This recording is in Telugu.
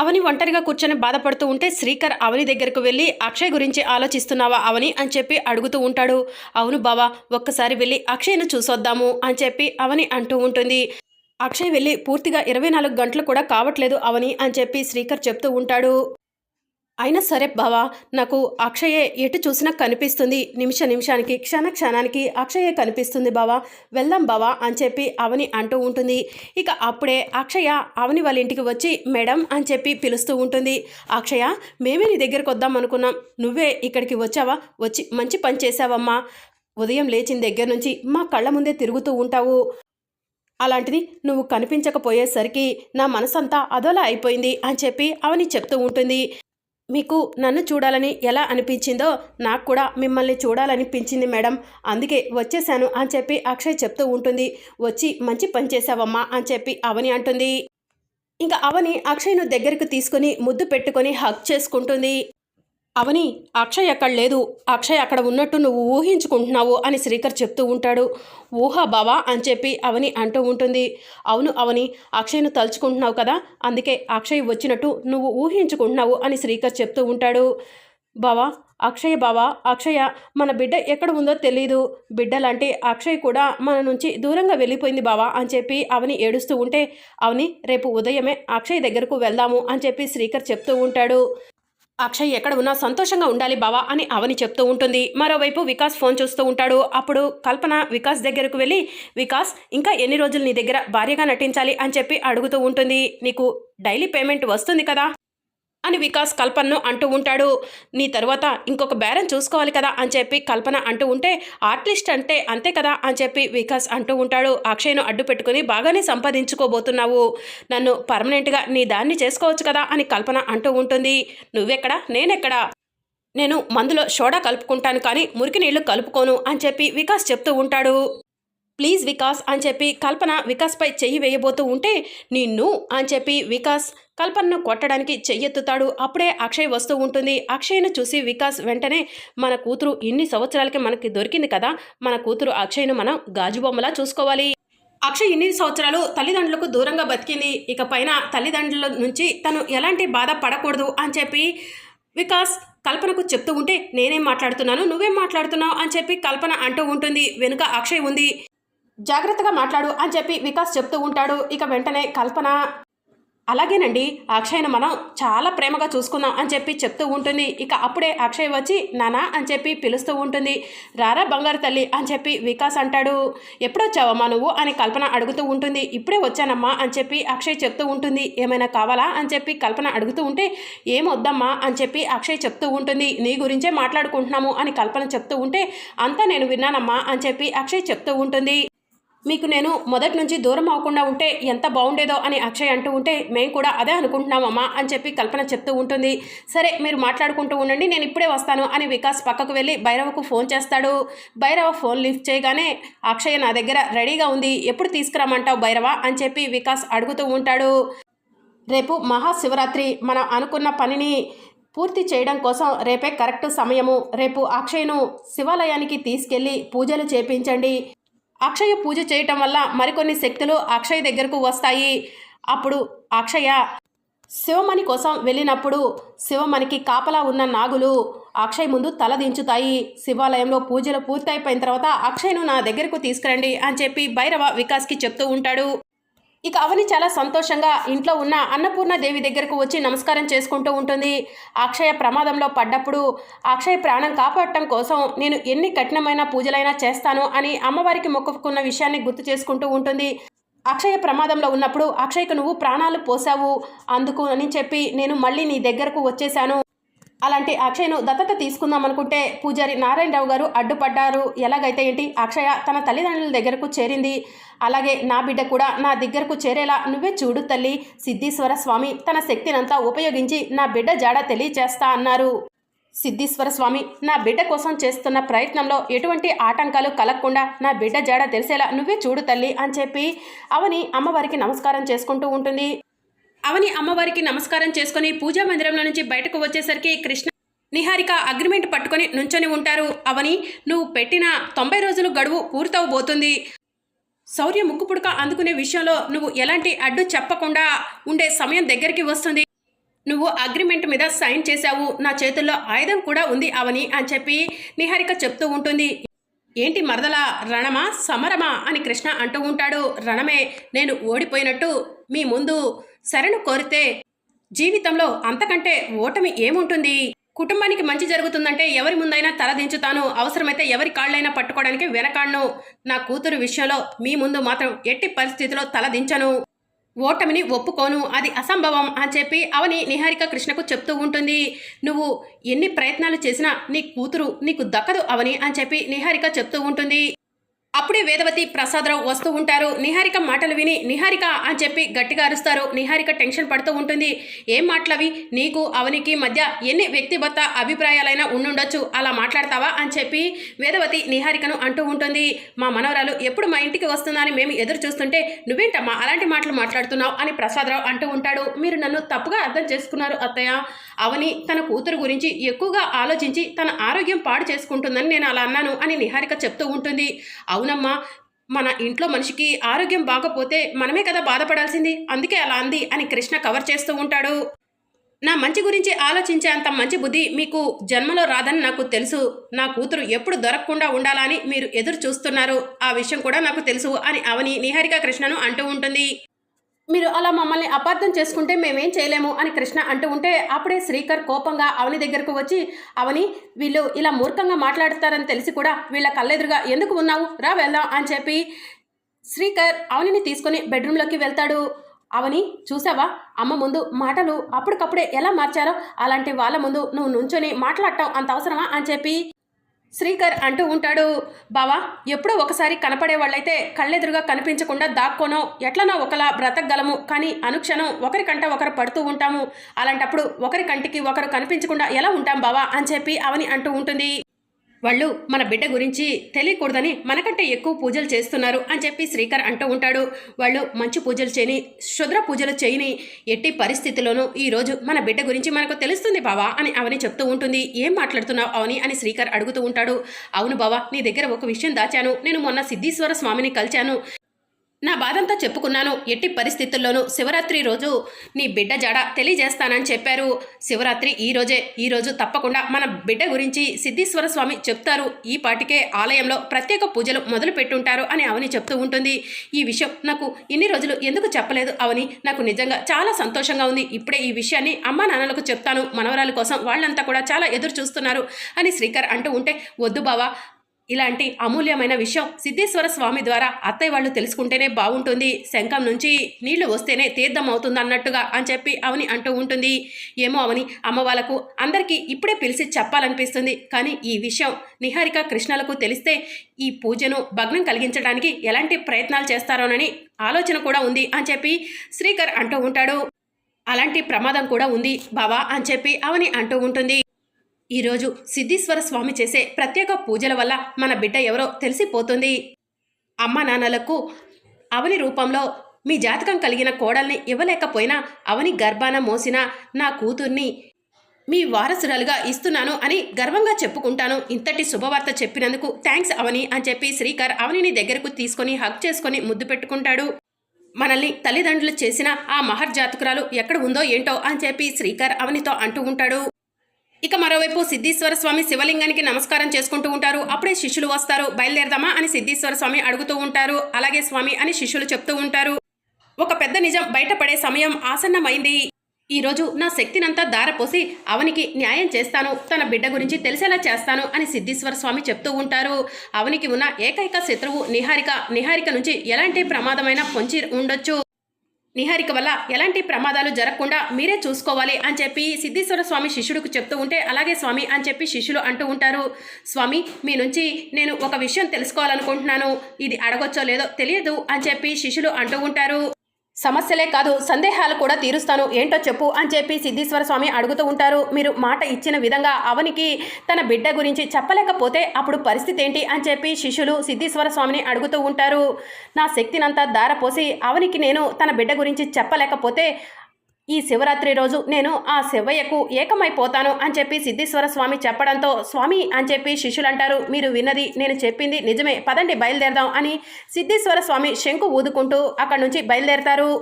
అవని ఒంటరిగా కూర్చొని బాధపడుతూ ఉంటే శ్రీకర్ అవని దగ్గరకు వెళ్ళి అక్షయ్ గురించి ఆలోచిస్తున్నావా అవని అని చెప్పి అడుగుతూ ఉంటాడు. అవును బావా ఒక్కసారి వెళ్ళి అక్షయ్ను చూసొద్దాము అని చెప్పి అవని అంటూ ఉంటుంది. అక్షయ్ వెళ్ళి పూర్తిగా ఇరవై నాలుగు గంటలు కూడా కావట్లేదు అవని అని చెప్పి శ్రీకర్ చెప్తూ ఉంటాడు. అయినా సరే బావా నాకు అక్షయే ఎటు చూసినా కనిపిస్తుంది. నిమిష నిమిషానికి క్షణ క్షణానికి అక్షయే కనిపిస్తుంది బావా. వెళ్దాం బావా అని చెప్పి అవని అంటూ ఉంటుంది. ఇక అప్పుడే అక్షయ అవని వాళ్ళ ఇంటికి వచ్చి మేడం అని చెప్పి పిలుస్తూ ఉంటుంది. అక్షయ మేమే నీ దగ్గరకు వద్దాం అనుకున్నాం. నువ్వే ఇక్కడికి వచ్చావా? వచ్చి మంచి పని చేసావమ్మా ఉదయం లేచిన దగ్గర నుంచి మా కళ్ళ ముందే తిరుగుతూ ఉంటావు. అలాంటిది నువ్వు కనిపించకపోయేసరికి నా మనసంతా అదోలా అయిపోయింది అని చెప్పి అవని చెప్తూ ఉంటుంది. మీకు నన్ను చూడాలని ఎలా అనిపించిందో నాకు కూడా మిమ్మల్ని చూడాలనిపించింది మేడం. అందుకే వచ్చేసాను అని చెప్పి అక్షయ్ చెప్తూ ఉంటుంది. వచ్చి మంచి పని చేసావమ్మా అని చెప్పి అవని అంటుంది. ఇంకా అవని అక్షయ్ను దగ్గరికి తీసుకుని ముద్దు పెట్టుకొని హక్ చేసుకుంటుంది. అవని అక్షయ్ అక్కడ లేదు. అక్షయ్ అక్కడ ఉన్నట్టు నువ్వు ఊహించుకుంటున్నావు అని శ్రీకర్ చెప్తూ ఉంటాడు. ఊహా బావా అని చెప్పి అవని అంటూ ఉంటుంది. అవును అవని అక్షయ్ను తలుచుకుంటున్నావు కదా. అందుకే అక్షయ్ వచ్చినట్టు నువ్వు ఊహించుకుంటున్నావు అని శ్రీకర్ చెప్తూ ఉంటాడు. బావా అక్షయ్ బావా అక్షయ మన బిడ్డ ఎక్కడ ఉందో తెలియదు బిడ్డలంటే అక్షయ్ కూడా మన నుంచి దూరంగా వెళ్ళిపోయింది బావా అని చెప్పి అవని ఏడుస్తూ ఉంటే అవని రేపు ఉదయమే అక్షయ్ దగ్గరకు వెళ్దాము అని చెప్పి శ్రీకర్ చెప్తూ ఉంటాడు. అక్షయ్ ఎక్కడ ఉన్నా సంతోషంగా ఉండాలి బావా అని అవని చెప్తూ ఉంటుంది. మరోవైపు వికాస్ ఫోన్ చూస్తూ ఉంటాడు. అప్పుడు కల్పన వికాస్ దగ్గరకు వెళ్ళి వికాస్ ఇంకా ఎన్ని రోజులు నీ దగ్గర భార్యగా నటించాలి? అని చెప్పి అడుగుతూ ఉంటుంది. నీకు డైలీ పేమెంట్ వస్తుంది కదా? అని వికాస్ కల్పనను అంటూ ఉంటాడు. నీ తర్వాత ఇంకొక బేరం చూసుకోవాలి కదా అని చెప్పి కల్పన అంటూ ఉంటే ఆర్టిస్ట్ అంటే అంతే కదా అని చెప్పి వికాస్ అంటూ ఉంటాడు. అక్షయ్ను అడ్డు పెట్టుకుని బాగానే సంపాదించుకోబోతున్నావు. నన్ను పర్మనెంట్గా నీ దాన్ని చేసుకోవచ్చు కదా అని కల్పన అంటూ ఉంటుంది. నువ్వెక్కడ? నేనెక్కడ? నేను మందులో సోడా కలుపుకుంటాను కానీ మురికి నీళ్ళు కలుపుకోను అని చెప్పి వికాస్ చెప్తూ ఉంటాడు. ప్లీజ్ వికాస్ అని చెప్పి కల్పన వికాస్పై చెయ్యి వేయబోతూ ఉంటే నిన్ను అని చెప్పి వికాస్ కల్పనను కొట్టడానికి చెయ్యెత్తుతాడు. అప్పుడే అక్షయ్ వస్తూ ఉంటుంది. అక్షయ్ను చూసి వికాస్ వెంటనే మన కూతురు ఇన్ని సంవత్సరాలకి మనకి దొరికింది కదా మన కూతురు అక్షయ్ను మనం గాజుబొమ్మలా చూసుకోవాలి. అక్షయ్ ఇన్ని సంవత్సరాలు తల్లిదండ్రులకు దూరంగా బతికింది. ఇక పైన తల్లిదండ్రుల నుంచి తను ఎలాంటి బాధ పడకూడదు అని చెప్పి వికాస్ కల్పనకు చెప్తూ ఉంటే నేనేం మాట్లాడుతున్నాను? నువ్వేం మాట్లాడుతున్నావు? అని చెప్పి కల్పన అంటూ ఉంటుంది. వెనుక అక్షయ్ ఉంది. జాగ్రత్తగా మాట్లాడు అని చెప్పి వికాస్ చెప్తూ ఉంటాడు. ఇక వెంటనే కల్పన అలాగేనండి అక్షయ్ను మనం చాలా ప్రేమగా చూసుకుందాం అని చెప్పి చెప్తూ ఉంటుంది. ఇక అప్పుడే అక్షయ్ వచ్చి నానా అని చెప్పి పిలుస్తూ ఉంటుంది. రారా బంగారు తల్లి అని చెప్పి వికాస్ అంటాడు. ఎప్పుడొచ్చావమ్మా నువ్వు? అని కల్పన అడుగుతూ ఉంటుంది. ఇప్పుడే వచ్చానమ్మా అని చెప్పి అక్షయ్ చెప్తూ ఉంటుంది. ఏమైనా కావాలా? అని చెప్పి కల్పన అడుగుతూ ఉంటే ఏం వద్దమ్మా అని చెప్పి అక్షయ్ చెప్తూ ఉంటుంది. నీ గురించే మాట్లాడుకుంటున్నాము అని కల్పన చెప్తూ ఉంటే అంతా నేను విన్నానమ్మా అని చెప్పి అక్షయ్ చెప్తూ ఉంటుంది. మీకు నేను మొదటి నుంచి దూరం అవ్వకుండా ఉంటే ఎంత బాగుండేదో అని అక్షయ్ అంటూ ఉంటే మేము కూడా అదే అనుకుంటున్నామమ్మా అని చెప్పి కల్పన చెప్తూ ఉంటుంది. సరే మీరు మాట్లాడుకుంటూ ఉండండి నేను ఇప్పుడే వస్తాను అని వికాస్ పక్కకు వెళ్ళి భైరవకు ఫోన్ చేస్తాడు. భైరవ ఫోన్ లిఫ్ట్ చేయగానే అక్షయ్ నా దగ్గర రెడీగా ఉంది ఎప్పుడు తీసుకురమ్మంటావు భైరవ అని చెప్పి వికాస్ అడుగుతూ ఉంటాడు. రేపు మహాశివరాత్రి మనం అనుకున్న పనిని పూర్తి చేయడం కోసం రేపే కరెక్ట్ సమయము. రేపు అక్షయ్ను శివాలయానికి తీసుకెళ్ళి పూజలు చేపించండి. అక్షయ పూజ చేయటం వల్ల మరికొన్ని శక్తులు అక్షయ్ దగ్గరకు వస్తాయి. అప్పుడు అక్షయ శివమణి కోసం వెళ్ళినప్పుడు శివమణికి కాపలా ఉన్న నాగులు అక్షయ్ ముందు తల దించుతాయి. శివాలయంలో పూజలు పూర్తయిపోయిన తర్వాత అక్షయ్ను నా దగ్గరకు తీసుకురండి అని చెప్పి భైరవ వికాస్కి చెప్తూ ఉంటాడు. ఇక అవని చాలా సంతోషంగా ఇంట్లో ఉన్న అన్నపూర్ణ దేవి దగ్గరకు వచ్చి నమస్కారం చేసుకుంటూ ఉంటుంది. అక్షయ ప్రమాదంలో పడ్డప్పుడు అక్షయ ప్రాణం కాపాడటం కోసం నేను ఎన్ని కఠినమైన పూజలైనా చేస్తాను అని అమ్మవారికి మొక్కుకున్న విషయాన్ని గుర్తు చేసుకుంటూ ఉంటుంది. అక్షయ ప్రమాదంలో ఉన్నప్పుడు అక్షయ్కు నువ్వు ప్రాణాలు పోసావు అందుకు అని చెప్పి నేను మళ్ళీ నీ దగ్గరకు వచ్చేసాను అలాంటి అక్షయ్ను దత్తత తీసుకుందామనుకుంటే పూజారి నారాయణరావు గారు అడ్డుపడ్డారు. ఎలాగైతే ఏంటి? అక్షయ తన తల్లిదండ్రుల దగ్గరకు చేరింది. అలాగే నా బిడ్డ కూడా నా దగ్గరకు చేరేలా నువ్వే చూడు తల్లి. సిద్ధీశ్వర స్వామి తన శక్తినంతా ఉపయోగించి నా బిడ్డ జాడ తెలియచేస్తా అన్నారు. సిద్ధీశ్వర స్వామి నా బిడ్డ కోసం చేస్తున్న ప్రయత్నంలో ఎటువంటి ఆటంకాలు కలగకుండా నా బిడ్డ జాడ తెలిసేలా నువ్వే చూడు తల్లి అని చెప్పి అవని అమ్మవారికి నమస్కారం చేసుకుంటూ ఉంటుంది. అవని అమ్మవారికి నమస్కారం చేసుకుని పూజా మందిరంలో నుంచి బయటకు వచ్చేసరికి కృష్ణ నిహారిక అగ్రిమెంట్ పట్టుకొని నుంచొని ఉంటారు. అవని నువ్వు పెట్టిన తొంభై రోజులు గడువు పూర్తవబోతుంది. శౌర్య ముక్కు పుడక అందుకునే విషయంలో నువ్వు ఎలాంటి అడ్డు చెప్పకుండా ఉండే సమయం దగ్గరికి వస్తుంది. నువ్వు అగ్రిమెంట్ మీద సైన్ చేశావు. నా చేతుల్లో ఆయుధం కూడా ఉంది అవని అని చెప్పి నిహారిక చెప్తూ ఉంటుంది. ఏంటి మరదలా రణమా సమరమా అని కృష్ణ అంటూ ఉంటాడు. రణమే నేను ఓడిపోయినట్టు మీ ముందు శరణు కోరితే జీవితంలో అంతకంటే ఓటమి ఏముంటుంది? కుటుంబానికి మంచి జరుగుతుందంటే ఎవరి ముందైనా తలదించుతాను అవసరమైతే ఎవరి కాళ్ళైనా పట్టుకోవడానికి వెనకాడను. నా కూతురు విషయంలో మీ ముందు మాత్రం ఎట్టి పరిస్థితిలో తలదించను ఓటమిని ఒప్పుకోను. అది అసంభవం అని చెప్పి అవని నిహారిక కృష్ణకు చెప్తూ ఉంటుంది. నువ్వు ఎన్ని ప్రయత్నాలు చేసినా నీ కూతురు నీకు దక్కదు అవని అని చెప్పి నిహారిక చెప్తూ ఉంటుంది. అప్పుడే వేదవతి ప్రసాదరావు వస్తూ ఉంటారు. నిహారిక మాటలు విని నిహారిక అని చెప్పి గట్టిగా అరుస్తారు. నిహారిక టెన్షన్ పడుతూ ఉంటుంది. ఏం మాటలవి? నీకు అవనికి మధ్య ఎన్ని వ్యక్తిగత అభిప్రాయాలైనా ఉండుండొచ్చు. అలా మాట్లాడతావా? అని చెప్పి వేదవతి నిహారికను అంటూ ఉంటుంది. మా మనవరాలు ఎప్పుడు మా ఇంటికి వస్తుందని మేము ఎదురు చూస్తుంటే నువ్వేంటమ్మా? అలాంటి మాటలు మాట్లాడుతున్నావు? అని ప్రసాదరావు అంటూ ఉంటాడు. మీరు నన్ను తప్పుగా అర్థం చేసుకున్నారు అత్తయ్య. అవని తన కూతురు గురించి ఎక్కువగా ఆలోచించి తన ఆరోగ్యం పాడు చేసుకుంటుందని నేను అలా అన్నాను అని నిహారిక చెప్తూ ఉంటుంది. అవునమ్మా మన ఇంట్లో మనిషికి ఆరోగ్యం బాగపోతే మనమే కదా బాధపడాల్సింది. అందుకే అలా అంది అని కృష్ణ కవర్ చేస్తూ ఉంటాడు. నా మంచి గురించి ఆలోచించే అంత మంచి బుద్ధి మీకు జన్మలో రాదని నాకు తెలుసు. నా కూతురు ఎప్పుడు దొరకకుండా ఉండాలని మీరు ఎదురు చూస్తున్నారు. ఆ విషయం కూడా నాకు తెలుసు అని అవని నిహారిక కృష్ణను అంటూ ఉంటుంది. మీరు అలా మమ్మల్ని అపార్థం చేసుకుంటే మేమేం చేయలేము అని కృష్ణ అంటూ ఉంటే అప్పుడే శ్రీకర్ కోపంగా అవని దగ్గరకు వచ్చి అవని వీళ్ళు ఇలా మూర్ఖంగా మాట్లాడతారని తెలిసి కూడా వీళ్ళ కళ్ళెదురుగా ఎందుకు ఉన్నావు? రా వెళ్దాం అని చెప్పి శ్రీకర్ అవనిని తీసుకొని బెడ్రూమ్లోకి వెళ్తాడు. అవని చూసావా? అమ్మ ముందు మాటలు అప్పటికప్పుడే ఎలా మార్చారో? అలాంటి వాళ్ళ ముందు నువ్వు నుంచొని మాట్లాడటం అంత అవసరమా? అని చెప్పి శ్రీకర్ అంటూ ఉంటాడు. బావా ఎప్పుడో ఒకసారి కనపడే వాళ్ళైతే కళ్ళెదురుగా కనిపించకుండా దాక్కోనో ఎట్లనో ఒకలా బ్రతకగలము. కానీ అనుక్షణం ఒకరికంట ఒకరు పడుతూ ఉంటాము. అలాంటప్పుడు ఒకరి కంటికి ఒకరు కనిపించకుండా ఎలా ఉంటాం బావా? అని చెప్పి అవని అంటూ ఉంటుంది. వాళ్ళు మన బిడ్డ గురించి తెలియకూడదని మనకంటే ఎక్కువ పూజలు చేస్తున్నారు అని చెప్పి శ్రీకర్ అంటూ ఉంటాడు. వాళ్ళు మంచి పూజలు చేయని శుద్ర పూజలు చేయని ఎట్టి పరిస్థితుల్లోనూ ఈరోజు మన బిడ్డ గురించి మనకు తెలుస్తుంది బావా అని అవని చెప్తూ ఉంటుంది. ఏం మాట్లాడుతున్నావు అవని అని శ్రీకర్ అడుగుతూ ఉంటాడు. అవును బావా నీ దగ్గర ఒక విషయం దాచాను. నేను మొన్న సిద్ధీశ్వర స్వామిని కలిశాను. నా బాధంతా చెప్పుకున్నాను. ఎట్టి పరిస్థితుల్లోనూ శివరాత్రి రోజు నీ బిడ్డ జాడ తెలియజేస్తానని చెప్పారు. శివరాత్రి ఈ రోజే ఈ రోజు తప్పకుండా మన బిడ్డ గురించి సిద్ధీశ్వర స్వామి చెప్తారు. ఈ పాటికే ఆలయంలో ప్రత్యేక పూజలు మొదలు పెట్టుంటారు అని అవని చెప్తూ ఉంటుంది. ఈ విషయం నాకు ఇన్ని రోజులు ఎందుకు చెప్పలేదు అవని నాకు నిజంగా చాలా సంతోషంగా ఉంది. ఇప్పుడే ఈ విషయాన్ని అమ్మా నాన్నలకు చెప్తాను. మనవరాల కోసం వాళ్ళంతా కూడా చాలా ఎదురు చూస్తున్నారు అని శ్రీకర్ అంటూ ఉంటే వద్దు బావా ఇలాంటి అమూల్యమైన విషయం సిద్ధేశ్వర స్వామి ద్వారా అత్తయ్య వాళ్ళు తెలుసుకుంటేనే బాగుంటుంది. శంఖం నుంచి నీళ్ళు వస్తేనే తీర్థం అవుతుంది అన్నట్టుగా అని చెప్పి అవని అంటూ ఉంటుంది. ఏమో అవని అమ్మ వాళ్ళకు అందరికీ ఇప్పుడే పిలిచి చెప్పాలనిపిస్తుంది. కానీ ఈ విషయం నిహారిక కృష్ణలకు తెలిస్తే ఈ పూజను భగ్నం కలిగించడానికి ఎలాంటి ప్రయత్నాలు చేస్తారోనని ఆలోచన కూడా ఉంది అని చెప్పి శ్రీకర్ అంటూ ఉంటాడు. అలాంటి ప్రమాదం కూడా ఉంది బావా అని చెప్పి అవని అంటూ ఉంటుంది. ఈరోజు సిద్ధీశ్వర స్వామి చేసే ప్రత్యేక పూజల వల్ల మన బిడ్డ ఎవరో తెలిసిపోతుంది. అమ్మ నాన్నలకు అవని రూపంలో మీ జాతకం కలిగిన కోడల్ని ఇవ్వలేకపోయినా అవని గర్భాన మోసిన నా కూతుర్ని మీ వారసురాలుగా ఇస్తున్నాను అని గర్వంగా చెప్పుకుంటాను. ఇంతటి శుభవార్త చెప్పినందుకు థ్యాంక్స్ అవని అని చెప్పి శ్రీకర్ అవనిని దగ్గరకు తీసుకొని హక్ చేసుకొని ముద్దు పెట్టుకుంటాడు. మనల్ని తల్లిదండ్రులు చేసిన ఆ మహర్జాతకురాలు ఎక్కడ ఉందో ఏంటో అని చెప్పి శ్రీకర్ అవనితో అంటూ ఉంటాడు. ఇక మరోవైపు సిద్ధీశ్వర స్వామి శివలింగానికి నమస్కారం చేసుకుంటూ ఉంటారు. అప్పుడే శిష్యులు వస్తారు. బయలుదేరదామా అని సిద్ధీశ్వర స్వామి అడుగుతూ ఉంటారు. అలాగే స్వామి అని శిష్యులు చెప్తూ ఉంటారు. ఒక పెద్ద నిజం బయటపడే సమయం ఆసన్నమైంది. ఈరోజు నా శక్తినంతా దారపోసి అవనికి న్యాయం చేస్తాను. తన బిడ్డ గురించి తెలిసేలా చేస్తాను అని సిద్ధీశ్వర స్వామి చెప్తూ ఉంటారు. అవనికి ఉన్న ఏకైక శత్రువు నిహారిక. నిహారిక నుంచి ఎలాంటి ప్రమాదమైన పొంచి ఉండొచ్చు. నిహారిక వల్ల ఎలాంటి ప్రమాదాలు జరగకుండా మీరే చూసుకోవాలి అని చెప్పి సిద్ధేశ్వర స్వామి శిష్యుడికి చెప్తూ ఉంటే అలాగే స్వామి అని చెప్పి శిష్యులు అంటూ ఉంటారు. స్వామి మీ నుంచి నేను ఒక విషయం తెలుసుకోవాలనుకుంటున్నాను. ఇది అడగొచ్చో లేదో తెలియదు అని చెప్పి శిష్యులు అంటూ ఉంటారు. సమస్యలే కాదు సందేహాలు కూడా తీరుస్తాను. ఏంటో చెప్పు అని చెప్పి సిద్ధీశ్వర స్వామి అడుగుతూ ఉంటారు. మీరు మాట ఇచ్చిన విధంగా అవనికి తన బిడ్డ గురించి చెప్పలేకపోతే అప్పుడు పరిస్థితి ఏంటి అని చెప్పి శిష్యులు సిద్ధీశ్వర స్వామిని అడుగుతూ ఉంటారు. నా శక్తినంతా దారపోసి అవనికి నేను తన బిడ్డ గురించి చెప్పలేకపోతే ఈ శివరాత్రి రోజు నేను ఆ శివయ్యకు ఏకమైపోతాను అని చెప్పి సిద్ధేశ్వర స్వామి చెప్పడంతో స్వామి అని చెప్పి శిష్యులు అంటారు మీరు విన్నది నేను చెప్పింది నిజమే. పదండి బయలుదేరదాం అని సిద్ధేశ్వర స్వామి శంకు ఊదుకుంటూ అక్కడి నుంచి బయలుదేరతారు.